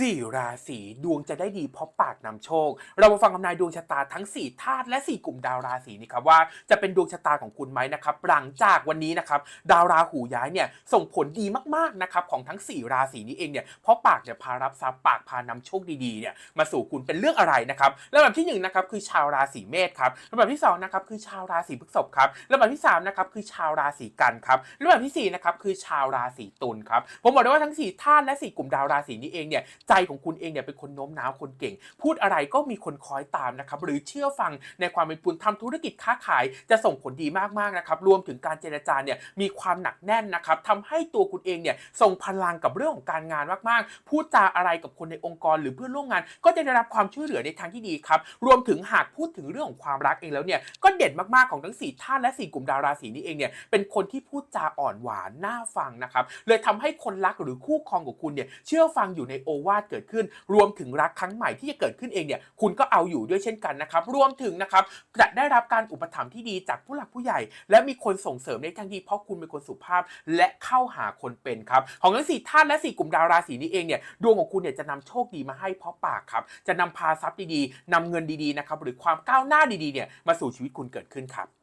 สี่ราศีดวงจะได้ดีเพราะปากนำโชค เรามาฟังคำนายดวงชะตาทั้ง 4 ธาตุและ 4 กลุ่มดาวราศีนี้ครับว่าจะเป็นดวงชะตาของคุณไหมนะครับหลังจากวันนี้นะครับดาวราหูย้ายเนี่ยส่งผลดีมากๆนะครับของทั้ง 4 ราศีนี้เองเนี่ยเพราะปากเนี่ยพารับทรัพย์ปากพานำโชคดีๆเนี่ยมาสู่คุณเป็นเรื่องอะไรนะครับลำดับที่1นะครับคือชาวราศีเมษครับลำดับที่2นะครับคือชาวราศีพฤษภครับลำดับที่3นะครับคือชาวราศีกันครับลำดับที่4นะครับคือชาวราศีตุลครับผมบอกได้ว่าทั้งสี่ธาตุและสี่กลุ่มดาวราศีนี้เองเนี่ยใจของคุณเองเนี่ยเป็นคนโน้มน้าวคนเก่ง พูดอะไรก็มีคนคอยตามนะครับหรือเชื่อฟังในความเป็นปุณทำธุรกิจค้าขายจะส่งผลดีมากๆนะครับรวมถึงการเจรจาเนี่ยมีความหนักแน่นนะครับทำให้ตัวคุณเองเนี่ยส่งพลังกับเรื่องของการงานมากๆ พูดจาอะไรกับคนในองค์กรหรือเพื่อนร่วมงาน ก็จะได้รับความช่วยเหลือในทางที่ดีครับรวมถึงหากพูดถึงเรื่องของความรักเองแล้วเนี่ยก็เด่นมากๆของทั้งสี่ท่านและสี่กลุ่มดาวราศีนี้เองเนี่ยเป็นคนที่พูดจาอ่อนหวานน่าฟังนะครับเลยทำให้คนรักหรือคู่ครองของคุณเนี่ยเชื่อฟังอยู่ในโอวาทเกิดขึ้น รวมถึงรักครั้งใหม่ที่จะเกิดขึ้นเองเนี่ยคุณก็เอาอยู่ด้วยเช่นกันนะครับรวมถึงนะครับจะได้รับการอุปถัมภ์ที่ดีจากผู้หลักผู้ใหญ่ และมีคนส่งเสริมในทางดีเพราะคุณเป็นคนสุภาพและเข้าหาคนเป็นครับของทั้งสี่ท่านและสี่กลุ่มดาวราศีนี้เองเนี่ยดวงของคุณเนี่ยจะนำโชคดีมาให้เพราะปากครับจะนำพาทรัพย์ดีๆนำเงินดีๆนะครับหรือความก้าวหน้าดีๆเนี่ยมาสู่ชีวิตคุณเกิดขึ้นครับ